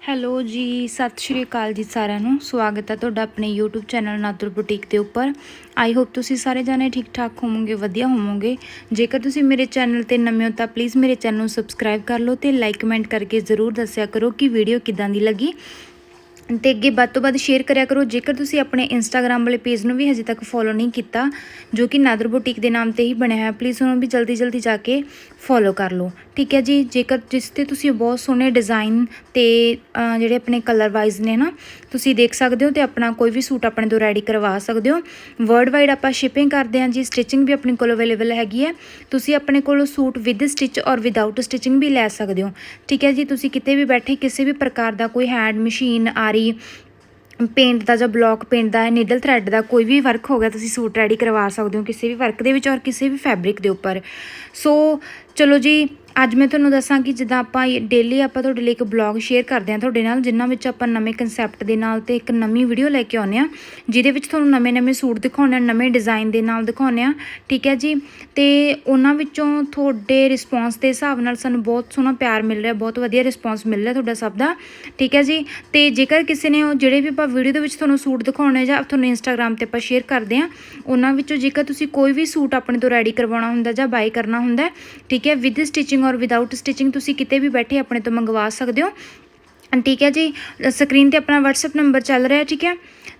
Hello ਜੀ, ਸਤਿ ਸ਼੍ਰੀ ਅਕਾਲ ਜੀ ਸਾਰਿਆਂ ਨੂੰ। ਸਵਾਗਤ ਹੈ ਤੁਹਾਡਾ ਆਪਣੇ YouTube ਚੈਨਲ ਨਾਤੁਰ ਬੁਟੀਕ ਦੇ ਉੱਪਰ। ਆਈ ਹੋਪ ਤੁਸੀਂ ਸਾਰੇ ਜਾਣੇ ਠੀਕ ਠਾਕ ਹੋਵੋਗੇ, ਵਧੀਆ ਹੋਵੋਗੇ। ਜੇਕਰ ਤੁਸੀਂ ਮੇਰੇ ਚੈਨਲ ਤੇ ਨਵੇਂ ਹੋ ਤਾਂ ਪਲੀਜ਼ ਮੇਰੇ ਚੈਨਲ ਨੂੰ ਸਬਸਕ੍ਰਾਈਬ ਕਰ ਲਓ ਤੇ ਲਾਈਕ ਕਮੈਂਟ ਕਰਕੇ ਜ਼ਰੂਰ ਦੱਸਿਆ ਕਰੋ ਕਿ ਵੀਡੀਓ ਕਿਦਾਂ ਦੀ ਲੱਗੀ। ਤੇ ਅੱਗੇ ਵੱਧ ਤੋਂ ਵੱਧ ਸ਼ੇਅਰ ਕਰਿਆ ਕਰੋ। ਜੇਕਰ ਤੁਸੀਂ ਆਪਣੇ ਇੰਸਟਾਗ੍ਰam ਵਾਲੇ ਪੇਜ ਨੂੰ ਵੀ ਹਜੇ ਤੱਕ ਫੋਲੋ ਨਹੀਂ ਕੀਤਾ, ਜੋ ਕਿ ਨਾਦਰ ਬੁਟੀਕ ਦੇ ਨਾਮ ਤੇ ਹੀ ਬਣਿਆ ਹੋਇਆ ਪਲੀਜ਼ ਉਹਨੂੰ ਵੀ ਜਲਦੀ ਜਲਦੀ ਜਾ ਕੇ ਫੋਲੋ ਕਰ ਲਓ। ਠੀਕ ਹੈ ਜੀ? ਜੇਕਰ ਜਿਸ ਤੇ ਤੁਸੀਂ ਬਹੁਤ ਸੋਹਣੇ ਡਿਜ਼ਾਈਨ ਤੇ ਜਿਹੜੇ ਆਪਣੇ ਕਲਰ ਵਾਈਜ਼ ਨੇ ਨਾ, ਤੁਸੀਂ ਦੇਖ ਸਕਦੇ ਹੋ ਤੇ ਆਪਣਾ ਕੋਈ ਵੀ ਸੂਟ ਆਪਣੇ ਤੋਂ ਰੈਡੀ ਕਰਵਾ ਸਕਦੇ ਹੋ। ਵਰਲਡ ਵਾਈਡ ਆਪਾਂ ਸ਼ਿਪਿੰਗ ਕਰਦੇ ਹਾਂ ਜੀ। ਸਟਿਚਿੰਗ ਵੀ ਆਪਣੇ ਕੋਲ ਅਵੇਲੇਬਲ ਹੈਗੀ ਹੈ। ਤੁਸੀਂ ਆਪਣੇ ਕੋਲੋਂ ਸੂਟ ਵਿਦ ਸਟਿਚ ਔਰ ਵਿਦਆਊਟ ਸਟਿਚਿੰਗ ਵੀ ਲੈ ਸਕਦੇ ਹੋ। ਠੀਕ ਹੈ ਜੀ? ਤੁਸੀਂ ਕਿਤੇ ਵੀ ਬੈਠੇ, ਕਿਸੇ ਵੀ ਪ੍ਰਕਾਰ ਦਾ ਕੋਈ ਹੈਂਡ ਮਸ਼ੀਨ ਆਰੀ ਪੇਂਟ ਦਾ ਜਾਂ ਬਲੌਕ ਪੇਂਟ ਦਾ ਨੀਡਲ ਥਰੈਡ ਦਾ ਕੋਈ ਵੀ ਵਰਕ ਹੋ ਗਿਆ, ਤੁਸੀਂ ਸੂਟ ਰੈਡੀ ਕਰਵਾ ਸਕਦੇ ਹੋ ਕਿਸੇ ਵੀ ਵਰਕ ਦੇ ਵਿੱਚ ਔਰ ਕਿਸੇ ਵੀ ਫੈਬਰਿਕ ਦੇ ਉੱਪਰ। ਸੋ ਚਲੋ ਜੀ ਅੱਜ ਮੈਂ ਤੁਹਾਨੂੰ ਦੱਸਾਂ ਕਿ ਜਿੱਦਾਂ ਆਪਾਂ ਡੇਲੀ ਆਪਾਂ ਤੁਹਾਡੇ ਲਈ ਇੱਕ ਬਲੌਗ ਸ਼ੇਅਰ ਕਰਦੇ ਹਾਂ ਤੁਹਾਡੇ ਨਾਲ, ਜਿਨ੍ਹਾਂ ਵਿੱਚ ਆਪਾਂ ਨਵੇਂ ਕਨਸੈਪਟ ਦੇ ਨਾਲ ਤੇ ਇੱਕ ਨਵੀਂ ਵੀਡੀਓ ਲੈ ਕੇ ਆਉਂਦੇ ਆ ਜਿਹਦੇ ਵਿੱਚ ਤੁਹਾਨੂੰ ਨਵੇਂ-ਨਵੇਂ ਸੂਟ ਦਿਖਾਉਂਦੇ ਆ ਨਵੇਂ ਡਿਜ਼ਾਈਨ ਦੇ ਨਾਲ ਦਿਖਾਉਂਦੇ ਆ ਠੀਕ ਹੈ ਜੀ? ਤੇ ਉਹਨਾਂ ਵਿੱਚੋਂ ਤੁਹਾਡੇ ਰਿਸਪੌਂਸ ਦੇ ਹਿਸਾਬ ਨਾਲ ਸਾਨੂੰ ਬਹੁਤ ਸੋਹਣਾ ਪਿਆਰ ਮਿਲ ਰਿਹਾ, ਬਹੁਤ ਵਧੀਆ ਰਿਸਪੌਂਸ ਮਿਲ ਰਿਹਾ ਤੁਹਾਡਾ ਸਭ ਦਾ, ਠੀਕ ਹੈ ਜੀ? ਤੇ ਜੇਕਰ ਕਿਸੇ ਨੇ ਉਹ ਜਿਹੜੇ ਵੀ ਆਪਾਂ ਵੀਡੀਓ ਦੇ ਵਿੱਚ ਤੁਹਾਨੂੰ ਸੂਟ ਦਿਖਾਉਣੇ ਜਾਂ ਤੁਹਾਨੂੰ ਇੰਸਟਾਗ੍ਰam ਤੇ ਆਪਾਂ ਸ਼ੇਅਰ ਕਰਦੇ ਆ ਉਹਨਾਂ ਵਿੱਚੋਂ ਜੇਕਰ ਤੁਸੀਂ ਕੋਈ ਵੀ ਸੂਟ ਆਪਣੇ ਤੋਂ ਰੈਡੀ ਕਰਵਾਉਣਾ ਹੁੰਦਾ ਜਾਂ ਬਾਈ ਕਰਨਾ ਹੁੰਦਾ, ਠੀਕ ਹੈ? ਵਿਦ ਸਟਿਚਿੰਗ ਔਰ ਵਿਦਆਊਟ ਸਟਿਚਿੰਗ ਤੁਸੀਂ ਕਿਤੇ ਵੀ ਬੈਠੇ ਆਪਣੇ ਤੋਂ ਮੰਗਵਾ ਸਕਦੇ ਹੋ। ਠੀਕ ਹੈ ਜੀ ਸਕਰੀਨ ਤੇ ਆਪਣਾ WhatsApp ਨੰਬਰ ਚੱਲ ਰਿਹਾ, ਠੀਕ ਹੈ।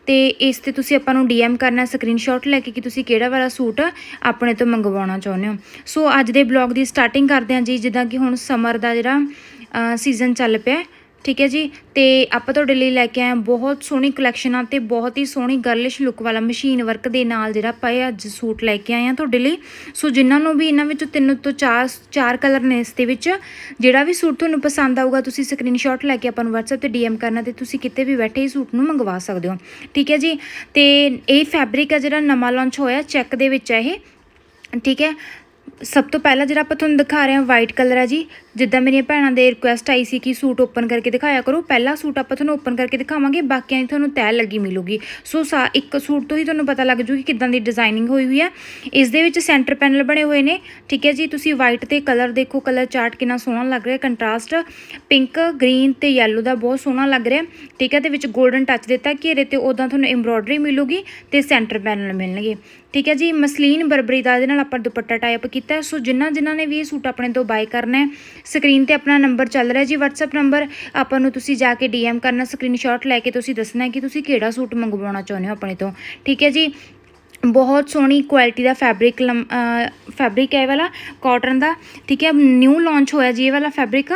ਤੇ ਇਸ ਤੇ ਤੁਸੀਂ ਆਪਾਂ ਨੂੰ DM ਕਰਨਾ ਸਕਰੀਨਸ਼ਾਟ ਲੈ ਕੇ ਕਿ ਤੁਸੀਂ ਕਿਹੜਾ ਵਾਲਾ ਸੂਟ ਆਪਣੇ ਤੋਂ ਮੰਗਵਾਉਣਾ ਚਾਹੁੰਦੇ ਹੋ। ਸੋ ਅੱਜ ਦੇ ਬਲੌਗ ਦੀ ਸਟਾਰਟਿੰਗ ਕਰਦੇ ਹਾਂ ਜੀ, ਜਿੱਦਾਂ ਕਿ ਹੁਣ ਸਮਰ ਦਾ ਜਿਹੜਾ ਸੀਜ਼ਨ ਚੱਲ ਪਿਆ ਠੀਕ ਹੈ ਜੀ? ਤੇ ਆਪਾਂ ਤੁਹਾਡੇ ਲਈ ਲੈ ਕੇ ਆਏ ਹਾਂ ਬਹੁਤ ਸੋਹਣੀ ਕਲੈਕਸ਼ਨ ਆ ਤੇ ਬਹੁਤ ਹੀ ਸੋਹਣੀ ਗਰਲਿਸ਼ ਲੁੱਕ ਵਾਲਾ ਮਸ਼ੀਨ ਵਰਕ ਦੇ ਨਾਲ ਜਿਹੜਾ ਆਪਾਂ ਇਹ ਅੱਜ ਸੂਟ ਲੈ ਕੇ ਆਏ ਹਾਂ ਤੁਹਾਡੇ ਲਈ। ਸੋ ਜਿਨ੍ਹਾਂ ਨੂੰ ਵੀ ਇਹਨਾਂ ਵਿੱਚੋਂ ਤਿੰਨ ਤੋਂ ਚਾਰ ਚਾਰ ਕਲਰ ਨੇ ਇਸ ਦੇ ਵਿੱਚ, ਜਿਹੜਾ ਵੀ ਸੂਟ ਤੁਹਾਨੂੰ ਪਸੰਦ ਆਊਗਾ ਤੁਸੀਂ ਸਕਰੀਨਸ਼ਾਟ ਲੈ ਕੇ ਆਪਾਂ ਨੂੰ WhatsApp ਤੇ DM ਕਰਨਾ ਤੇ ਤੁਸੀਂ ਕਿਤੇ ਵੀ ਬੈਠੇ ਹੀ ਸੂਟ ਨੂੰ ਮੰਗਵਾ ਸਕਦੇ ਹੋ। ਠੀਕ ਹੈ ਜੀ? ਤੇ ਇਹ ਫੈਬਰਿਕ ਹੈ ਜਿਹੜਾ ਨਵਾਂ ਲਾਂਚ ਹੋਇਆ ਚੈੱਕ ਦੇ ਵਿੱਚ ਹੈ ਇਹ। ਠੀਕ ਹੈ? ਸਭ ਤੋਂ ਪਹਿਲਾਂ ਜਿਹੜਾ ਆਪਾਂ ਤੁਹਾਨੂੰ ਦਿਖਾ ਰਹੇ ਹਾਂ ਵਾਈਟ ਕਲਰ ਹੈ ਜੀ, ਜਿੱਦਾਂ ਮੇਰੀਆਂ ਭੈਣਾਂ ਦੇ ਰਿਕੁਐਸਟ ਆਈ ਸੀ ਕਿ ਸੂਟ ਓਪਨ ਕਰਕੇ ਦਿਖਾਇਆ ਕਰੋ। ਪਹਿਲਾ ਸੂਟ ਆਪਾਂ ਤੁਹਾਨੂੰ ਓਪਨ ਕਰਕੇ ਦਿਖਾਵਾਂਗੇ, ਬਾਕੀਆਂ ਦੀ ਤੁਹਾਨੂੰ ਤੈਅ ਲੱਗੀ ਮਿਲੂਗੀ। ਸੋ ਸਾ, ਇੱਕ ਸੂਟ ਤੋਂ ਹੀ ਤੁਹਾਨੂੰ ਪਤਾ ਲੱਗ ਜੂਗੀ ਕਿਦਾਂ ਦੀ ਡਿਜ਼ਾਈਨਿੰਗ ਹੋਈ ਹੋਈ ਹੈ ਇਸ ਦੇ ਵਿੱਚ ਸੈਂਟਰ ਪੈਨਲ ਬਣੇ ਹੋਏ ਨੇ। ਠੀਕ ਹੈ ਜੀ, ਤੁਸੀਂ ਵਾਈਟ ਤੇ ਕਲਰ ਦੇਖੋ ਕਲਰ ਚਾਰਟ ਕਿੰਨਾ ਸੋਹਣਾ ਲੱਗ ਰਿਹਾ ਕੰਟਰਾਸਟ ਪਿੰਕ ਗ੍ਰੀਨ ਤੇ ਯੈਲੋ ਦਾ ਬਹੁਤ ਸੋਹਣਾ ਲੱਗ ਰਿਹਾ। ਠੀਕ ਹੈ, ਤੇ ਵਿੱਚ 골ਡਨ ਟੱਚ ਦਿੱਤਾ ਘੇਰੇ ਤੇ ਉਦਾਂ ਤੁਹਾਨੂੰ ਐਮਬ੍ਰੋਇਡਰੀ ਮਿਲੂਗੀ ਤੇ ਸੈਂਟਰ ਪੈਨਲ ਮਿਲਣਗੇ। ਠੀਕ ਹੈ ਜੀ, ਮਸਲੀਨ ਬਰਬਰੀ ਦਾ ਇਹਦੇ ਨਾਲ ਆਪਾਂ ਦੁਪੱਟਾ ਟਾਈਪ ਕੀਤਾ ਸੋ ਜਿਨ੍ਹਾਂ ਜਿਨ੍ਹਾਂ ਨੇ ਵੀ ਇਹ ਸੂਟ ਆਪਣੇ ਤੋਂ ਬਾਈ ਕਰਨਾ ਹੈ ਸਕਰੀਨ ਤੇ ਆਪਣਾ ਨੰਬਰ ਚੱਲ ਰਿਹਾ ਜੀ, WhatsApp ਨੰਬਰ ਆਪਾਂ ਨੂੰ ਤੁਸੀਂ ਜਾ ਕੇ DM ਕਰਨਾ ਸਕਰੀਨਸ਼ਾਟ ਲੈ ਕੇ ਤੁਸੀਂ ਦੱਸਣਾ ਕਿ ਤੁਸੀਂ ਕਿਹੜਾ ਸੂਟ ਮੰਗਵਾਉਣਾ ਚਾਹੁੰਦੇ ਹੋ ਆਪਣੇ ਤੋਂ। ਠੀਕ ਹੈ ਜੀ, ਬਹੁਤ ਸੋਹਣੀ ਕੁਆਲਿਟੀ ਦਾ ਫੈਬਰਿਕ ਫੈਬਰਿਕ ਹੈ ਇਹ ਵਾਲਾ ਕਾਟਨ ਦਾ। ਠੀਕ ਹੈ ਨਿਊ ਲਾਂਚ ਹੋਇਆ ਜੀ ਇਹ ਵਾਲਾ ਫੈਬਰਿਕ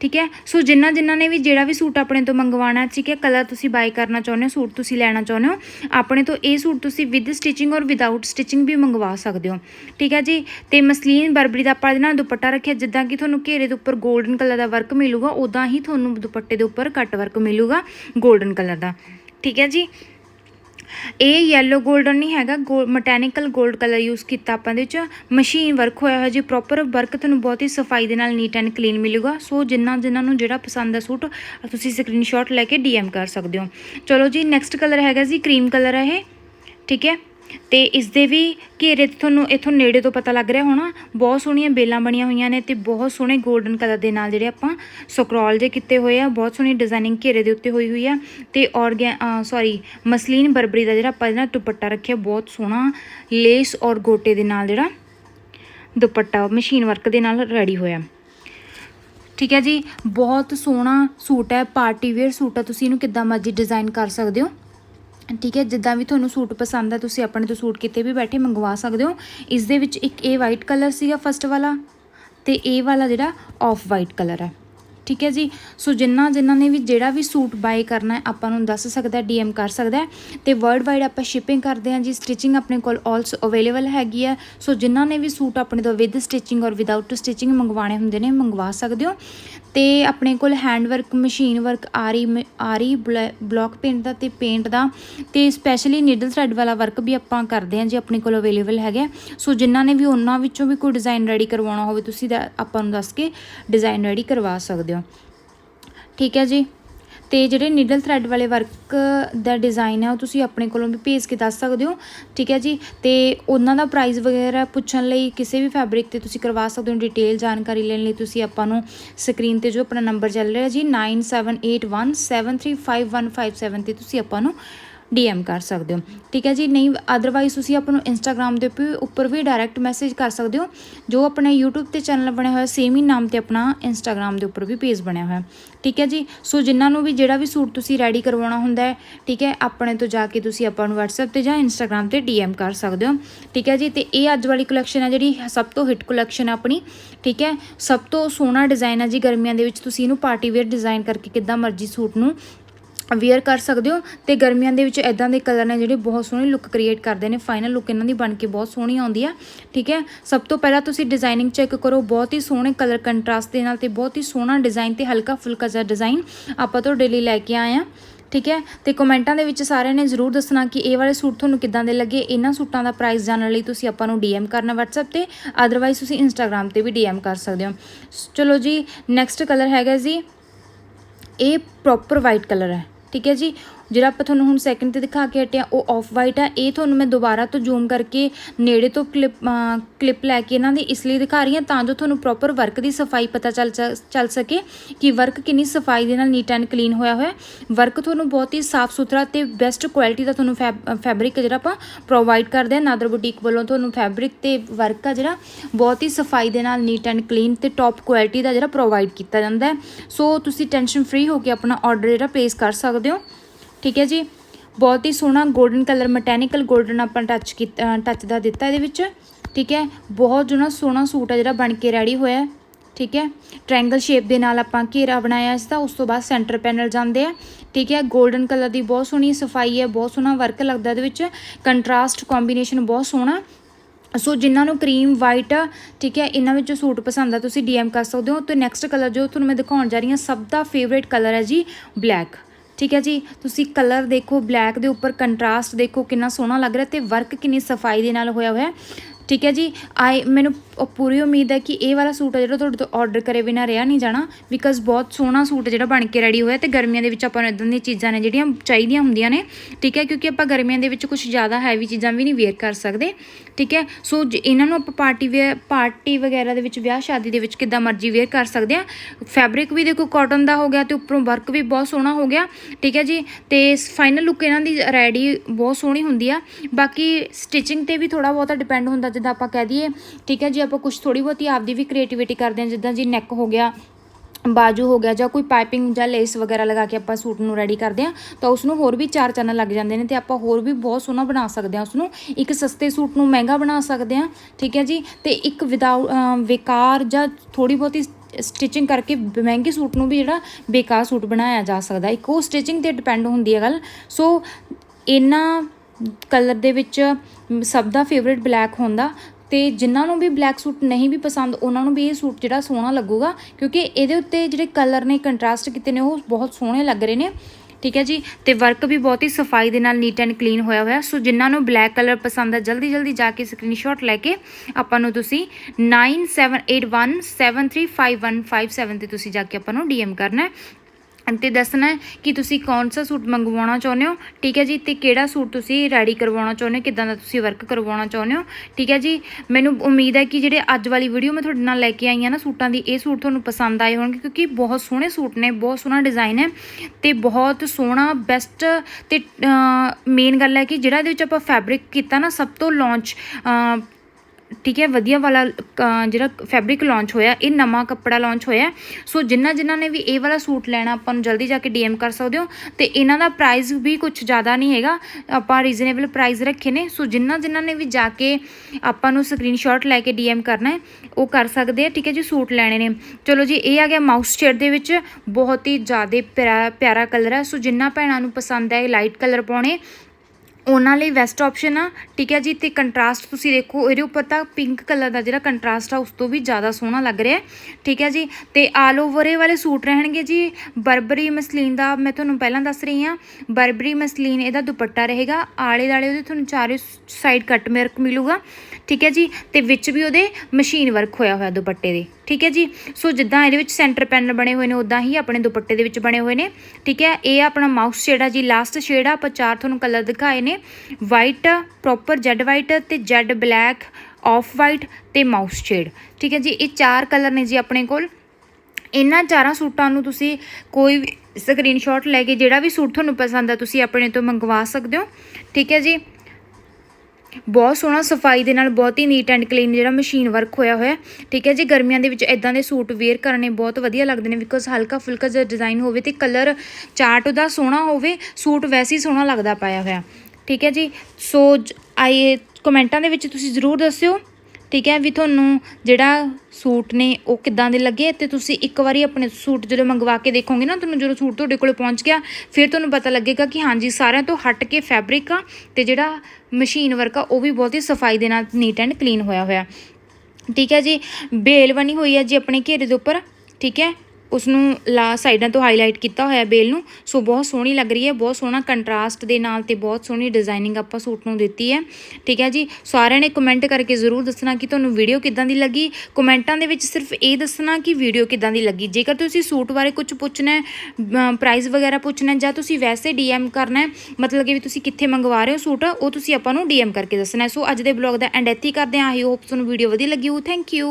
ਠੀਕ ਹੈ? ਸੋ ਜਿਨ੍ਹਾਂ ਜਿਨ੍ਹਾਂ ਨੇ ਵੀ ਜਿਹੜਾ ਵੀ ਸੂਟ ਆਪਣੇ ਤੋਂ ਮੰਗਵਾਉਣਾ ਠੀਕ ਹੈ ਕਲਰ ਤੁਸੀਂ ਬਾਈ ਕਰਨਾ ਚਾਹੁੰਦੇ ਹੋ, ਸੂਟ ਤੁਸੀਂ ਲੈਣਾ ਚਾਹੁੰਦੇ ਹੋ, ਆਪਣੇ ਤੋਂ ਇਹ ਸੂਟ ਤੁਸੀਂ ਵਿਦ ਸਟਿਚਿੰਗ ਔਰ ਵਿਦਆਊਟ ਸਟਿਚਿੰਗ ਵੀ ਮੰਗਵਾ ਸਕਦੇ ਹੋ। ਠੀਕ ਹੈ ਜੀ? ਤੇ ਮਸਲੀਨ ਬਰਬਰੀ ਦਾ ਆਪਾਂ ਇਹਦੇ ਨਾਲ ਦੁਪੱਟਾ ਰੱਖਿਆ, ਜਿੱਦਾਂ ਕਿ ਤੁਹਾਨੂੰ ਘੇਰੇ ਦੇ ਉੱਪਰ 골ਡਨ ਕਲਰ ਦਾ ਵਰਕ ਮਿਲੂਗਾ ਉਦਾਂ ਹੀ ਤੁਹਾਨੂੰ ਦੁਪੱਟੇ ਦੇ ਉੱਪਰ ਕੱਟ ਵਰਕ ਮਿਲੂਗਾ 골ਡਨ ਕਲਰ ਦਾ। ਠੀਕ ਹੈ ਜੀ? ਇਹ ਯੈਲੋ 골ਡਨ ਨਹੀਂ ਹੈਗਾ ਮਕੈਨੀਕਲ 골ਡ ਕਲਰ ਯੂਜ਼ ਕੀਤਾ ਆਪਾਂ ਦੇ ਵਿੱਚ ਮਸ਼ੀਨ ਵਰਕ ਹੋਇਆ ਹੋਇਆ ਜੀ ਪ੍ਰੋਪਰ ਵਰਕ ਤੁਹਾਨੂੰ ਬਹੁਤ ਹੀ ਸਫ਼ਾਈ ਦੇ ਨਾਲ ਨੀਟ ਐਂਡ ਕਲੀਨ ਮਿਲੂਗਾ। ਸੋ ਜਿੰਨਾ ਜਿਨ੍ਹਾਂ ਨੂੰ ਜਿਹੜਾ ਪਸੰਦ ਆ ਸੂਟ, ਤੁਸੀਂ ਸਕਰੀਨਸ਼ਾਟ ਲੈ ਕੇ ਡੀਐਮ ਕਰ ਸਕਦੇ ਹੋ। ਚਲੋ ਜੀ ਨੈਕਸਟ ਕਲਰ ਹੈਗਾ ਜੀ ਕਰੀਮ ਕਲਰ ਹੈ ਇਹ। ਠੀਕ ਹੈ? ਤੇ ਇਸ ਦੇ ਵੀ ਘੇਰੇ ਤੇ ਤੁਹਾਨੂੰ ਇਥੋਂ ਨੇੜੇ ਤੋਂ ਪਤਾ ਲੱਗ ਰਿਹਾ ਹੋਣਾ, ਬਹੁਤ ਸੋਹਣੀਆਂ ਬੇਲਾਂ ਬਣੀਆਂ ਹੋਈਆਂ ਨੇ ਤੇ ਬਹੁਤ ਸੋਹਣੇ 골ਡਨ ਕਲਰ ਦੇ ਨਾਲ ਜਿਹੜੇ ਆਪਾਂ ਸਕਰੋਲ ਜੇ ਕੀਤੇ ਹੋਏ ਆ, ਬਹੁਤ ਸੋਹਣੀ ਡਿਜ਼ਾਈਨਿੰਗ ਘੇਰੇ ਦੇ ਉੱਤੇ ਹੋਈ ਹੋਈ ਆ ਤੇ ਔਰਗੈ ਸੌਰੀ ਮਸਲੀਨ ਬਰਬਰੀ ਦਾ ਜਿਹੜਾ ਆਪਾਂ ਇਹਦਾ ਦੁਪੱਟਾ ਰੱਖਿਆ, ਬਹੁਤ ਸੋਹਣਾ ਲੇਸ ਔਰ ਗੋਟੇ ਦੇ ਨਾਲ ਜਿਹੜਾ ਦੁਪੱਟਾ ਮਸ਼ੀਨ ਵਰਕ ਦੇ ਨਾਲ ਰੈਡੀ ਹੋਇਆ। ਠੀਕ ਹੈ ਜੀ, ਬਹੁਤ ਸੋਹਣਾ ਸੂਟ ਹੈ ਪਾਰਟੀ ਵੇਅਰ ਸੂਟ ਹੈ, ਤੁਸੀਂ ਇਹਨੂੰ ਕਿੱਦਾਂ ਮਰਜ਼ੀ ਡਿਜ਼ਾਈਨ ਕਰ ਸਕਦੇ ਹੋ। ਠੀਕ ਹੈ, ਜਿੱਦਾਂ ਵੀ ਤੁਹਾਨੂੰ ਸੂਟ ਪਸੰਦ ਹੈ ਤੁਸੀਂ ਆਪਣੇ ਤੋਂ ਸੂਟ ਕਿਤੇ ਵੀ ਬੈਠੇ ਮੰਗਵਾ ਸਕਦੇ ਹੋ। ਇਸ ਦੇ ਵਿੱਚ ਇੱਕ ਇਹ ਵਾਈਟ ਕਲਰ ਸੀਗਾ ਫਸਟ ਵਾਲਾ ਤੇ ਇਹ ਵਾਲਾ ਜਿਹੜਾ ਆਫ ਵਾਈਟ ਕਲਰ ਹੈ ਠੀਕ ਹੈ ਜੀ? ਸੋ ਜਿੰਨਾ ਜਿਨ੍ਹਾਂ ਨੇ ਵੀ ਜਿਹੜਾ ਵੀ ਸੂਟ ਬਾਈ ਕਰਨਾ ਹੈ, ਆਪਾਂ ਨੂੰ ਦੱਸ ਸਕਦਾ ਡੀਐਮ ਕਰ ਸਕਦਾ ਹੈ। ਤੇ ਵਰਲਡ ਵਾਈਡ ਆਪਾਂ ਸ਼ਿਪਿੰਗ ਕਰਦੇ ਹਾਂ ਜੀ ਸਟਿਚਿੰਗ ਆਪਣੇ ਕੋਲ ਆਲਸੋ ਅਵੇਲੇਬਲ ਹੈਗੀ ਹੈ ਸੋ ਜਿਨ੍ਹਾਂ ਨੇ ਵੀ ਸੂਟ ਆਪਣੇ ਤੋਂ ਵਿਦ ਸਟਿਚਿੰਗ ਔਰ ਵਿਦਆਊਟ ਸਟਿਚਿੰਗ ਮੰਗਵਾਣੇ ਹੁੰਦੇ ਨੇ, ਮੰਗਵਾ ਸਕਦੇ ਹੋ। ਤੇ ਆਪਣੇ ਕੋਲ ਹੈਂਡ ਵਰਕ ਮਸ਼ੀਨ ਵਰਕ ਆਰੀ ਮ- ਆਰੀ ਬਲੌਕ ਪੇਂਟ ਦਾ ਤੇ ਪੇਂਟ ਦਾ। ਤੇ ਸਪੈਸ਼ਲੀ ਨੀਡਲ ਥ੍ਰੈਡ ਵਾਲਾ ਵਰਕ ਵੀ ਆਪਾਂ ਕਰਦੇ ਹਾਂ ਜੀ ਆਪਣੇ ਕੋਲ ਅਵੇਲੇਬਲ ਹੈਗਾ ਸੋ ਜਿਨ੍ਹਾਂ ਨੇ ਵੀ ਉਹਨਾਂ ਵਿੱਚੋਂ ਵੀ ਕੋਈ ਡਿਜ਼ਾਈਨ ਰੈਡੀ ਕਰਵਾਉਣਾ ਹੋਵੇ, ਤੁਸੀਂ ਦਾ- ਆਪਾਂ ਨੂੰ ਦੱਸ ਕੇ ਡਿਜ਼ਾਈਨ ਰੈਡੀ ਕਰਵਾ ਸਕਦੇ ਹੋ। ਠੀਕ ਹੈ ਜੀ? ਤੇ ਜਿਹੜੇ ਨੀਡਲ ਥ੍ਰੈਡ ਵਾਲੇ ਵਰਕ ਦਾ ਡਿਜ਼ਾਈਨ ਹੈ, ਉਹ ਤੁਸੀਂ ਆਪਣੇ ਕੋਲੋਂ ਵੀ ਭੇਜ ਕੇ ਦੱਸ ਸਕਦੇ ਹੋ। ਠੀਕ ਹੈ ਜੀ? ਤੇ ਉਹਨਾਂ ਦਾ ਪ੍ਰਾਈਸ ਵਗੈਰਾ ਪੁੱਛਣ ਲਈ ਕਿਸੇ ਵੀ ਫੈਬਰਿਕ ਤੇ ਤੁਸੀਂ ਕਰਵਾ ਸਕਦੇ ਹੋ। ਡਿਟੇਲ ਜਾਣਕਾਰੀ ਲੈਣ ਲਈ ਤੁਸੀਂ ਆਪਾਂ ਨੂੰ ਸਕਰੀਨ ਤੇ ਜੋ ਆਪਣਾ ਨੰਬਰ ਚੱਲ ਰਿਹਾ ਜੀ 9781735157 ਤੇ ਤੁਸੀਂ ਆਪਾਂ ਨੂੰ ਡੀਐਮ ਕਰ ਸਕਦੇ ਹੋ। ਠੀਕ ਹੈ ਜੀ, ਨਹੀਂ ਅਦਰਵਾਈਜ਼ ਤੁਸੀਂ ਆਪਾਂ ਨੂੰ ਇੰਸਟਾਗ੍ਰam ਦੇ ਉੱਪਰ- ਉੱਪਰ ਵੀ ਡਾਇਰੈਕਟ ਮੈਸੇਜ ਕਰ ਸਕਦੇ ਹੋ, ਜੋ ਆਪਣੇ YouTube ਤੇ ਚੈਨਲ ਬਣਿਆ ਹੋਇਆ ਸੇਮ ਹੀ ਨਾਮ ਤੇ ਆਪਣਾ ਇੰਸਟਾਗ੍ਰam ਦੇ ਉੱਪਰ ਵੀ ਪੇਜ ਬਣਿਆ ਹੋਇਆ। ਠੀਕ ਹੈ ਜੀ, ਸੋ ਜਿਨ੍ਹਾਂ ਨੂੰ ਵੀ ਜਿਹੜਾ ਵੀ ਸੂਟ ਤੁਸੀਂ ਰੈਡੀ ਕਰਵਾਉਣਾ ਹੁੰਦਾ ਹੈ, ਠੀਕ ਹੈ, ਆਪਣੇ ਤੋਂ ਜਾ ਕੇ ਤੁਸੀਂ ਆਪਾਂ ਨੂੰ WhatsApp ਤੇ ਜਾਂ Instagram ਤੇ DM ਕਰ ਸਕਦੇ ਹੋ। ਠੀਕ ਹੈ ਜੀ, ਤੇ ਇਹ ਅੱਜ ਵਾਲੀ ਕਲੈਕਸ਼ਨ ਹੈ ਜਿਹੜੀ ਸਭ ਤੋਂ ਹਿੱਟ ਕਲੈਕਸ਼ਨ ਆਪਣੀ। ਠੀਕ ਹੈ, ਸਭ ਤੋਂ ਸੋਹਣਾ ਡਿਜ਼ਾਈਨ ਹੈ ਜੀ, ਗਰਮੀਆਂ ਦੇ ਵਿੱਚ ਤੁਸੀਂ ਇਹਨੂੰ ਪਾਰਟੀ ਵੇਅਰ ਡਿਜ਼ਾਈਨ ਕਰਕੇ ਕਿੱਦਾਂ ਮਰਜ਼ੀ ਸੂਟ ਨੂੰ ਵੇਅਰ ਕਰ ਸਕਦੇ ਹੋ ਤੇ ਗਰਮੀਆਂ ਦੇ ਵਿੱਚ ਇਦਾਂ ਦੇ ਕਲਰ ਨੇ ਜਿਹੜੇ ਬਹੁਤ ਸੋਹਣੀ ਲੁੱਕ ਕ੍ਰੀਏਟ ਕਰਦੇ ਨੇ ਫਾਈਨਲ ਲੁੱਕ ਇਹਨਾਂ ਦੀ ਬਣ ਕੇ ਬਹੁਤ ਸੋਹਣੀ ਆਉਂਦੀ ਆ, ਠੀਕ ਹੈ? ਸਭ ਤੋਂ ਪਹਿਲਾਂ ਤੁਸੀਂ ਡਿਜ਼ਾਈਨਿੰਗ ਚੈੱਕ ਕਰੋ, ਬਹੁਤ ਹੀ ਸੋਹਣੇ ਕਲਰ ਕੰਟਰਾਸਟ ਦੇ ਨਾਲ ਤੇ ਬਹੁਤ ਹੀ ਸੋਹਣਾ ਡਿਜ਼ਾਈਨ ਤੇ ਹਲਕਾ ਫੁਲਕਾ ਜਿਹਾ ਡਿਜ਼ਾਈਨ ਆਪਾਂ ਤੁਹਾਡੇ ਲਈ ਲੈ ਕੇ ਆਏ ਆ, ਠੀਕ ਹੈ? ਤੇ ਕਮੈਂਟਾਂ ਦੇ ਵਿੱਚ ਸਾਰਿਆਂ ਨੇ ਜ਼ਰੂਰ ਦੱਸਣਾ ਕਿ ਇਹ ਵਾਲੇ ਸੂਟ ਤੁਹਾਨੂੰ ਕਿੱਦਾਂ ਦੇ ਲੱਗੇ, ਇਹਨਾਂ ਸੂਟਾਂ ਦਾ ਪ੍ਰਾਈਸ ਜਾਣਨ ਲਈ ਤੁਸੀਂ ਆਪਾਂ ਨੂੰ DM ਕਰਨਾ WhatsApp ਤੇ ਅਦਰਵਾਈਜ਼ ਤੁਸੀਂ Instagram ਤੇ ਵੀ DM ਕਰ ਸਕਦੇ ਹੋ। ਚਲੋ ਜੀ ਨੈਕਸਟ ਕਲਰ ਹੈਗਾ ਜੀ, ਇਹ ਪ੍ਰੋਪਰ ਵਾਈਟ ਕਲਰ ਹੈ। ਠੀਕ ਹੈ ਜੀ? ਜਿਹੜਾ ਆਪਾਂ ਤੁਹਾਨੂੰ ਹੁਣ ਸੈਕਿੰਡ ਤੇ ਦਿਖਾ ਕੇ ਹਟਿਆ, ਉਹ ਆਫ ਵਾਈਟ ਆ। ਇਹ ਤੁਹਾਨੂੰ ਮੈਂ ਦੁਬਾਰਾ ਤੋਂ ਜ਼ੂਮ ਕਰਕੇ ਨੇੜੇ ਤੋਂ ਕਲਿੱਪ ਕਲਿੱਪ ਲੈ ਕੇ ਇਹਨਾਂ ਦੀ ਇਸ ਲਈ ਦਿਖਾ ਰਹੀ ਹਾਂ, ਤਾਂ ਜੋ ਤੁਹਾਨੂੰ ਪ੍ਰੋਪਰ ਵਰਕ ਦੀ ਸਫ਼ਾਈ ਪਤਾ ਚੱਲ ਚੱਲ ਸਕੇ ਕਿ ਵਰਕ ਕਿੰਨੀ ਸਫ਼ਾਈ ਦੇ ਨਾਲ ਨੀਟ ਐਂਡ ਕਲੀਨ ਹੋਇਆ ਹੋਇਆ। ਵਰਕ ਤੁਹਾਨੂੰ ਬਹੁਤ ਹੀ ਸਾਫ਼ ਸੁਥਰਾ ਤੇ ਬੈਸਟ ਕੁਆਲਿਟੀ ਦਾ ਤੁਹਾਨੂੰ ਫੈਬਰਿਕ ਜਿਹੜਾ ਆਪਾਂ ਪ੍ਰੋਵਾਈਡ ਕਰਦੇ ਹਾਂ। ਨਾਦਰ ਬੁਟੀਕ ਵੱਲੋਂ ਤੁਹਾਨੂੰ ਫੈਬਰਿਕ ਤੇ ਵਰਕ ਆ ਜਿਹੜਾ, ਬਹੁਤ ਹੀ ਸਫ਼ਾਈ ਦੇ ਨਾਲ ਨੀਟ ਐਂਡ ਕਲੀਨ ਤੇ ਟੌਪ ਕੁਆਲਿਟੀ ਦਾ ਜਿਹੜਾ ਪ੍ਰੋਵਾਈਡ ਕੀਤਾ ਜਾਂਦਾ ਹੈ। ਸੋ ਤੁਸੀਂ ਟੈਨਸ਼ਨ ਫ੍ਰੀ ਹੋ ਕੇ ਆਪਣਾ ਆਰਡਰ ਜਿਹੜਾ ਪਲੇਸ ਕਰ ਸਕਦੇ ਹੋ। ਠੀਕ ਹੈ ਜੀ? ਬਹੁਤ ਹੀ ਸੋਹਣਾ 골ਡਨ ਕਲਰ ਮਟੈਨਿਕਲ 골ਡਨ ਆਪਾਂ ਟੱਚ ਕੀਤਾ ਟੱਚ ਦਾ ਦਿੱਤਾ ਇਹਦੇ ਵਿੱਚ। ਠੀਕ ਹੈ? ਬਹੁਤ ਜੁਣਾ ਸੋਹਣਾ ਸੂਟ ਹੈ ਜਿਹੜਾ ਬਣ ਕੇ ਰੈਡੀ ਹੋਇਆ। ਠੀਕ ਹੈ? ਟ੍ਰਾਇੰਗਲ ਸ਼ੇਪ ਦੇ ਨਾਲ ਆਪਾਂ ਘੇਰਾ ਬਣਾਇਆ ਇਸ ਦਾ, ਉਸ ਤੋਂ ਬਾਅਦ ਸੈਂਟਰ ਪੈਨਲ ਜਾਂਦੇ ਆ। ਠੀਕ ਹੈ? 골ਡਨ ਕਲਰ ਦੀ ਬਹੁਤ ਸੋਹਣੀ ਸਫ਼ਾਈ ਹੈ, ਬਹੁਤ ਸੋਹਣਾ ਵਰਕ ਲੱਗਦਾ ਇਹਦੇ ਵਿੱਚ। ਕੰਟਰਾਸਟ ਕੰਬੀਨੇਸ਼ਨ ਬਹੁਤ ਸੋਹਣਾ। ਸੋ ਜਿਨ੍ਹਾਂ ਨੂੰ ਕਰੀਮ ਵਾਈਟ ਠੀਕ ਹੈ, ਇਹਨਾਂ ਵਿੱਚੋਂ ਸੂਟ ਪਸੰਦ ਆ, ਤੁਸੀਂ ਡੀਐਮ ਕਰ ਸਕਦੇ ਹੋ। ਤੇ ਨੈਕਸਟ ਕਲਰ ਜੋ ਤੁਹਾਨੂੰ ਮੈਂ ਦਿਖਾਉਣ ਜਾ ਰਹੀ ਹਾਂ, ਸਭ ਦਾ ਫੇਵਰੇਟ ਕਲਰ ਹੈ ਜੀ ਬਲੈਕ ਠੀਕ ਹੈ ਜੀ? ਤੁਸੀਂ ਕਲਰ ਦੇਖੋ ਬਲੈਕ ਦੇ ਉੱਪਰ ਕੰਟਰਾਸਟ ਦੇਖੋ ਕਿੰਨਾ ਸੋਹਣਾ ਲੱਗ ਰਿਹਾ ਤੇ ਵਰਕ ਕਿੰਨੀ ਸਫ਼ਾਈ ਦੇ ਨਾਲ ਹੋਇਆ ਹੋਇਆ ਠੀਕ ਹੈ ਜੀ? ਆਈ ਮੈਨੂੰ ਉਹ ਪੂਰੀ ਉਮੀਦ ਹੈ ਕਿ ਇਹ ਵਾਲਾ ਸੂਟ ਹੈ ਜਿਹੜਾ ਤੁਹਾਡੇ ਤੋਂ ਆਰਡਰ ਕਰੇ ਬਿਨਾ ਰਿਹਾ ਨਹੀਂ ਜਾਣਾ ਬਿਕਾਜ਼ ਬਹੁਤ ਸੋਹਣਾ ਸੂਟ ਜਿਹੜਾ ਬਣ ਕੇ ਰੈਡੀ ਹੋਇਆ ਤੇ ਗਰਮੀਆਂ ਦੇ ਵਿੱਚ ਆਪਾਂ ਨੂੰ ਇਦਾਂ ਦੀਆਂ ਚੀਜ਼ਾਂ ਨੇ ਜਿਹੜੀਆਂ ਚਾਹੀਦੀਆਂ ਹੁੰਦੀਆਂ ਨੇ, ਠੀਕ ਹੈ? ਕਿਉਂਕਿ ਆਪਾਂ ਗਰਮੀਆਂ ਦੇ ਵਿੱਚ ਕੁਝ ਜ਼ਿਆਦਾ ਹੈਵੀ ਚੀਜ਼ਾਂ ਵੀ ਨਹੀਂ ਵੇਅਰ ਕਰ ਸਕਦੇ, ਠੀਕ ਹੈ? ਸੋ ਜ- ਇਹਨਾਂ ਨੂੰ ਆਪਾਂ ਪਾਰਟੀ ਵੇਅਰ ਪਾਰਟੀ ਵਗੈਰਾ ਦੇ ਵਿੱਚ, ਵਿਆਹ ਸ਼ਾਦੀ ਦੇ ਵਿੱਚ ਕਿੱਦਾਂ ਮਰਜ਼ੀ ਵੇਅਰ ਕਰ ਸਕਦੇ ਆ ਫੈਬਰਿਕ ਵੀ ਦੇਖੋ ਕਾਟਨ ਦਾ ਹੋ ਗਿਆ ਤੇ ਉੱਪਰੋਂ ਵਰਕ ਵੀ ਬਹੁਤ ਸੋਹਣਾ ਹੋ ਗਿਆ, ਠੀਕ ਹੈ ਜੀ? ਤੇ ਫਾਈਨਲ ਲੁੱਕ ਇਹਨਾਂ ਦੀ ਰੈਡੀ ਬਹੁਤ ਸੋਹਣੀ ਹੁੰਦੀ ਆ, ਬਾਕੀ ਸਟਿਚਿੰਗ ਤੇ ਵੀ ਥੋੜਾ ਬਹੁਤਾ ਡਿਪੈਂਡ ਹੁੰਦਾ, ਜਿੱਦਾਂ ਆਪਾਂ ਕਹਿ ਦਈਏ, ਠੀਕ ਹੈ ਜੀ? ਆਪਾਂ ਕੁਝ ਥੋੜੀ ਬਹੁਤੀ ਆਪਦੀ ਵੀ ਕ੍ਰੀਏਟੀਵਿਟੀ ਕਰਦੇ ਹਾਂ, ਜਿੱਦਾਂ ਜੀ ਨੈਕ ਹੋ ਗਿਆ, ਬਾਜੂ ਹੋ ਗਿਆ ਜਾਂ ਕੋਈ ਪਾਈਪਿੰਗ ਜਾਂ ਲੇਸ ਵਗੈਰਾ ਲਗਾ ਕੇ ਆਪਾਂ ਸੂਟ ਨੂੰ ਰੈਡੀ ਕਰਦੇ ਆ ਤਾਂ ਉਸ ਨੂੰ ਹੋਰ ਵੀ ਚਾਰ ਚੰਨ ਲੱਗ ਜਾਂਦੇ ਨੇ ਤੇ ਆਪਾਂ ਹੋਰ ਵੀ ਬਹੁਤ ਸੋਹਣਾ ਬਣਾ ਸਕਦੇ ਆ ਉਸ ਨੂੰ ਇੱਕ ਸਸਤੇ ਸੂਟ ਨੂੰ ਮਹਿੰਗਾ ਬਣਾ ਸਕਦੇ ਆ ਠੀਕ ਹੈ ਜੀ? ਤੇ ਇੱਕ ਵਿਦਾਊਟ ਵਿਕਾਰ ਜਾਂ ਥੋੜੀ ਬਹੁਤੀ ਸਟਿਚਿੰਗ ਕਰਕੇ ਮਹਿੰਗੇ ਸੂਟ ਨੂੰ ਵੀ ਜਿਹੜਾ ਬੇਕਾਰ ਸੂਟ ਬਣਾਇਆ ਜਾ ਸਕਦਾ। ਇੱਕ ਉਹ ਸਟਿਚਿੰਗ ਤੇ ਡਿਪੈਂਡ ਹੁੰਦੀ ਹੈ ਗੱਲ। ਸੋ ਇਹਨਾਂ ਕਲਰ ਦੇ ਵਿੱਚ ਸਭ ਦਾ ਫੇਵਰਿਟ ਬਲੈਕ ਹੁੰਦਾ ਤੇ ਜਿਨ੍ਹਾਂ ਨੂੰ ਵੀ ਬਲੈਕ ਸੂਟ ਨਹੀਂ ਵੀ ਪਸੰਦ, ਉਹਨਾਂ ਨੂੰ ਵੀ ਇਹ ਸੂਟ ਜਿਹੜਾ ਸੋਹਣਾ ਲੱਗੂਗਾ, ਕਿਉਂਕਿ ਇਹਦੇ ਉੱਤੇ ਜਿਹੜੇ ਕਲਰ ਨੇ ਕੰਟਰਾਸਟ ਕੀਤੇ ਨੇ, ਉਹ ਬਹੁਤ ਸੋਹਣੇ ਲੱਗ ਰਹੇ ਨੇ। ਠੀਕ ਹੈ ਜੀ? ਤੇ ਵਰਕ ਵੀ ਬਹੁਤ ਹੀ ਸਫ਼ਾਈ ਦੇ ਨਾਲ ਨੀਟ ਐਂਡ ਕਲੀਨ ਹੋਇਆ ਹੋਇਆ। ਸੋ ਜਿਨ੍ਹਾਂ ਨੂੰ ਬਲੈਕ ਕਲਰ ਪਸੰਦ ਹੈ ਜਲਦੀ ਜਲਦੀ ਜਾ ਕੇ ਸਕਰੀਨਸ਼ਾਟ ਲੈ ਕੇ ਆਪਾਂ ਨੂੰ ਤੁਸੀਂ 9781735157 ਤੇ ਤੁਸੀਂ ਜਾ ਕੇ ਆਪਾਂ ਨੂੰ ਡੀਐਮ ਕਰਨਾ ਹੈ। ਤੇ ਦੱਸਣਾ ਕਿ ਤੁਸੀਂ ਕੌਣ ਸਾ ਸੂਟ ਮੰਗਵਾਉਣਾ ਚਾਹੁੰਦੇ ਹੋ? ਠੀਕ ਹੈ ਜੀ, ਤੇ ਕਿਹੜਾ ਸੂਟ ਤੁਸੀਂ ਰੈਡੀ ਕਰਵਾਉਣਾ ਚਾਹੁੰਦੇ ਹੋ? ਕਿਦਾਂ ਦਾ ਤੁਸੀਂ ਵਰਕ ਕਰਵਾਉਣਾ ਚਾਹੁੰਦੇ ਹੋ? ਠੀਕ ਹੈ ਜੀ, ਮੈਨੂੰ ਉਮੀਦ ਹੈ ਕਿ ਜਿਹੜੇ ਅੱਜ ਵਾਲੀ ਵੀਡੀਓ ਮੈਂ ਤੁਹਾਡੇ ਨਾਲ ਲੈ ਕੇ ਆਈ ਹਾਂ ਨਾ, ਸੂਟਾਂ ਦੀ, ਇਹ ਸੂਟ ਤੁਹਾਨੂੰ ਪਸੰਦ ਆਏ ਹੋਣਗੇ, ਕਿਉਂਕਿ ਬਹੁਤ ਸੋਹਣੇ ਸੂਟ ਨੇ, ਬਹੁਤ ਸੋਹਣਾ ਡਿਜ਼ਾਈਨ ਹੈ ਤੇ ਬਹੁਤ ਸੋਹਣਾ ਬੈਸਟ ਤੇ ਮੇਨ ਗੱਲ ਹੈ ਕਿ ਜਿਹੜਾ ਇਹਦੇ ਵਿੱਚ ਆਪਾਂ ਫੈਬਰਿਕ ਕੀਤਾ ਨਾ, ਸਭ ਤੋਂ ਲਾਂਚ ਠੀਕ ਹੈ, ਵਧੀਆ ਵਾਲਾ ਜਿਹੜਾ ਫੈਬਰਿਕ ਲਾਂਚ ਹੋਇਆ, ਇਹ ਨਵਾਂ ਕੱਪੜਾ ਲਾਂਚ ਹੋਇਆ ਸੋ ਜਿਨ੍ਹਾਂ ਜਿਨ੍ਹਾਂ ਨੇ ਵੀ ਇਹ ਵਾਲਾ ਸੂਟ ਲੈਣਾ, ਆਪਾਂ ਨੂੰ ਜਲਦੀ ਜਾ ਕੇ ਡੀਐਮ ਕਰ ਸਕਦੇ ਹੋ। ਤੇ ਇਹਨਾਂ ਦਾ ਪ੍ਰਾਈਸ ਵੀ ਕੁਝ ਜ਼ਿਆਦਾ ਨਹੀਂ ਹੈਗਾ। ਆਪਾਂ ਰੀਜ਼ਨੇਬਲ ਪ੍ਰਾਈਸ ਰੱਖੇ ਨੇ। ਸੋ ਜਿਨ੍ਹਾਂ ਜਿਨ੍ਹਾਂ ਨੇ ਵੀ ਜਾ ਕੇ ਆਪਾਂ ਨੂੰ ਸਕਰੀਨਸ਼ਾਟ ਲੈ ਕੇ ਡੀਐਮ ਕਰਨਾ ਹੈ, ਉਹ ਕਰ ਸਕਦੇ ਆ। ਠੀਕ ਹੈ ਜੀ, ਸੂਟ ਲੈਣੇ ਨੇ। ਚਲੋ ਜੀ, ਇਹ ਆ ਗਿਆ ਮਾਊਸ ਸ਼ੇਡ ਦੇ ਵਿੱਚ। ਬਹੁਤ ਹੀ ਜ਼ਿਆਦਾ ਪਿਆਰਾ ਪਿਆਰਾ ਕਲਰ ਹੈ। ਸੋ ਜਿਨ੍ਹਾਂ ਭੈਣਾਂ ਨੂੰ ਪਸੰਦ ਹੈ ਲਾਈਟ ਕਲਰ ਪਾਉਣੇ। ਉਹਨਾਂ ਲਈ ਬੈਸਟ ਆਪਸ਼ਨ ਆ। ਠੀਕ ਹੈ ਜੀ, ਤੇ ਕੰਟਰਾਸਟ ਤੁਸੀਂ ਦੇਖੋ, ਇਹਦੇ ਉੱਪਰ ਤਾਂ ਪਿੰਕ ਕਲਰ ਦਾ ਜਿਹੜਾ ਕੰਟਰਾਸਟ ਆ, ਉਸ ਤੋਂ ਵੀ ਜ਼ਿਆਦਾ ਸੋਹਣਾ ਲੱਗ ਰਿਹਾ ਠੀਕ ਹੈ ਜੀ, ਤੇ ਆਲ ਓਵਰ ਇਹ ਵਾਲੇ ਸੂਟ ਰਹਿਣਗੇ ਜੀ। ਬਰਬਰੀ ਮਸਲੀਨ ਦਾ ਮੈਂ ਤੁਹਾਨੂੰ ਪਹਿਲਾਂ ਦੱਸ ਰਹੀ ਹਾਂ। ਬਰਬਰੀ ਮਸਲੀਨ ਇਹਦਾ ਦੁਪੱਟਾ ਰਹੇਗਾ। ਆਲੇ ਦਾਲੇ ਉਹਦੇ ਤੁਹਾਨੂੰ ਚਾਰੇ ਸਾਈਡ ਕੱਟ ਮਿਰਕ ਮਿਲੂਗਾ। ਠੀਕ ਹੈ ਜੀ, ਤੇ ਵਿੱਚ ਵੀ ਉਹਦੇ ਮਸ਼ੀਨ ਵਰਕ ਹੋਇਆ ਹੋਇਆ ਦੁਪੱਟੇ ਦੇ। ਠੀਕ ਹੈ ਜੀ? ਸੋ ਜਿੱਦਾਂ ਇਹਦੇ ਵਿੱਚ ਸੈਂਟਰ ਪੈਨਲ ਬਣੇ ਹੋਏ ਨੇ ਉਦਾਂ ਹੀ ਆਪਣੇ ਦੁਪੱਟੇ ਦੇ ਵਿੱਚ ਬਣੇ ਹੋਏ ਨੇ, ਠੀਕ ਹੈ? ਇਹ ਆਪਣਾ ਮਾਊਸ ਸ਼ੇਡ ਆ ਜੀ ਲਾਸਟ ਸ਼ੇਡ ਆ, ਆਪਾਂ ਚਾਰ ਤੁਹਾਨੂੰ ਕਲਰ ਦਿਖਾਏ ਨੇ। ਵਾਈਟ ਪ੍ਰੋਪਰ ਜੈਡ ਵਾਈਟ ਤੇ ਜੈਡ ਬਲੈਕ ਆਫ ਵਾਈਟ ਤੇ ਮਾਊਸ ਸ਼ੇਡ ਠੀਕ ਹੈ ਜੀ? ਇਹ ਚਾਰ ਕਲਰ ਨੇ ਜੀ ਆਪਣੇ ਕੋਲ। ਇਹਨਾਂ ਚਾਰਾਂ ਸੂਟਾਂ ਨੂੰ ਤੁਸੀਂ ਕੋਈ ਵੀ ਸਕਰੀਨਸ਼ਾਟ ਲੈ ਕੇ ਜਿਹੜਾ ਵੀ ਸੂਟ ਤੁਹਾਨੂੰ ਪਸੰਦ ਆ, ਤੁਸੀਂ ਆਪਣੇ ਤੋਂ ਮੰਗਵਾ ਸਕਦੇ ਹੋ, ਠੀਕ ਹੈ ਜੀ? ਬਹੁਤ ਸੋਹਣਾ ਸਫ਼ਾਈ ਦੇ ਨਾਲ ਬਹੁਤ ਹੀ ਨੀਟ ਐਂਡ ਕਲੀਨ ਜਿਹੜਾ ਮਸ਼ੀਨ ਵਰਕ ਹੋਇਆ ਹੋਇਆ ਠੀਕ ਹੈ ਜੀ, ਗਰਮੀਆਂ ਦੇ ਵਿੱਚ ਇਦਾਂ ਦੇ ਸੂਟ ਵੇਅਰ ਕਰਨੇ ਬਹੁਤ ਵਧੀਆ ਲੱਗਦੇ ਨੇ ਬਿਕੋਜ਼ ਹਲਕਾ ਫੁਲਕਾ ਜਿਹਾ ਡਿਜ਼ਾਈਨ ਹੋਵੇ ਤੇ ਕਲਰ ਚਾਰਟ ਉਹਦਾ ਸੋਹਣਾ ਹੋਵੇ, ਸੂਟ ਵੈਸੇ ਹੀ ਸੋਹਣਾ ਲੱਗਦਾ ਪਾਇਆ ਹੋਇਆ। ਠੀਕ ਹੈ ਜੀ ਸੋ ਜ- ਆਈ ਕਮੈਂਟਾਂ ਦੇ ਵਿੱਚ ਤੁਸੀਂ ਜ਼ਰੂਰ ਦੱਸਿਓ। ਠੀਕ ਹੈ, ਵੀ ਤੁਹਾਨੂੰ ਜਿਹੜਾ ਸੂਟ ਨੇ ਉਹ ਕਿੱਦਾਂ ਦੇ ਲੱਗੇ ਤੇ ਤੁਸੀਂ ਇੱਕ ਵਾਰੀ ਆਪਣੇ ਸੂਟ ਜਦੋਂ ਮੰਗਵਾ ਕੇ ਦੇਖੋਗੇ ਨਾ, ਤੁਹਾਨੂੰ ਜਦੋਂ ਸੂਟ ਤੁਹਾਡੇ ਕੋਲ ਪਹੁੰਚ ਗਿਆ, ਫਿਰ ਤੁਹਾਨੂੰ ਪਤਾ ਲੱਗੇਗਾ ਕਿ ਹਾਂਜੀ, ਸਾਰਿਆਂ ਤੋਂ ਹਟ ਕੇ ਫੈਬਰਿਕ ਆ ਤੇ ਜਿਹੜਾ ਮਸ਼ੀਨ ਵਰਕ ਆ, ਉਹ ਵੀ ਬਹੁਤ ਹੀ ਸਫ਼ਾਈ ਦੇ ਨਾਲ ਨੀਟ ਐਂਡ ਕਲੀਨ ਹੋਇਆ ਹੋਇਆ। ਠੀਕ ਹੈ ਜੀ, ਬੇਲ ਬਣੀ ਹੋਈ ਹੈ ਜੀ ਆਪਣੇ ਘੇਰੇ ਦੇ ਉੱਪਰ, ਠੀਕ ਹੈ। ਉਸ ਨੂੰ ਲਾ ਸਾਈਡਾਂ ਤੋਂ ਹਾਈਲਾਈਟ ਕੀਤਾ ਹੋਇਆ ਬੇਲ ਨੂੰ। ਸੋ ਬਹੁਤ ਸੋਹਣੀ ਲੱਗ ਰਹੀ ਹੈ, ਬਹੁਤ ਸੋਹਣਾ ਕੰਟਰਾਸਟ ਦੇ ਨਾਲ ਤੇ ਬਹੁਤ ਸੋਹਣੀ ਡਿਜ਼ਾਈਨਿੰਗ ਆਪਾਂ ਸੂਟ ਨੂੰ ਦਿੱਤੀ ਹੈ। ਠੀਕ ਹੈ ਜੀ, ਸਾਰਿਆਂ ਨੇ ਕਮੈਂਟ ਕਰਕੇ ਜ਼ਰੂਰ ਦੱਸਣਾ ਕਿ ਤੁਹਾਨੂੰ ਵੀਡੀਓ ਕਿੱਦਾਂ ਦੀ ਲੱਗੀ। ਕਮੈਂਟਾਂ ਦੇ ਵਿੱਚ ਸਿਰਫ ਇਹ ਦੱਸਣਾ ਕਿ ਵੀਡੀਓ ਕਿੱਦਾਂ ਦੀ ਲੱਗੀ। ਜੇਕਰ ਤੁਸੀਂ ਸੂਟ ਬਾਰੇ ਕੁਝ ਪੁੱਛਣਾ ਹੈ ਪ੍ਰਾਈਸ ਵਗੈਰਾ ਪੁੱਛਣਾ ਜਾਂ ਤੁਸੀਂ ਵੈਸੇ ਡੀਐਮ ਕਰਨਾ ਹੈ, ਮਤਲਬ ਕਿ ਵੀ ਤੁਸੀਂ ਕਿੱਥੇ ਮੰਗਵਾ ਰਹੇ ਹੋ ਸੂਟ, ਉਹ ਤੁਸੀਂ ਆਪਾਂ ਨੂੰ ਡੀਐਮ ਕਰਕੇ ਦੱਸਣਾ ਸੋ ਅੱਜ ਦੇ ਬਲੌਗ ਦਾ ਐਂਡ ਇੱਥੇ ਹੀ ਕਰਦੇ ਹਾਂ। ਆਈ ਹੋਪ ਤੁਹਾਨੂੰ ਵੀਡੀਓ ਵਧੀਆ ਲੱਗੀ ਹੋ ਥੈਂਕ ਯੂ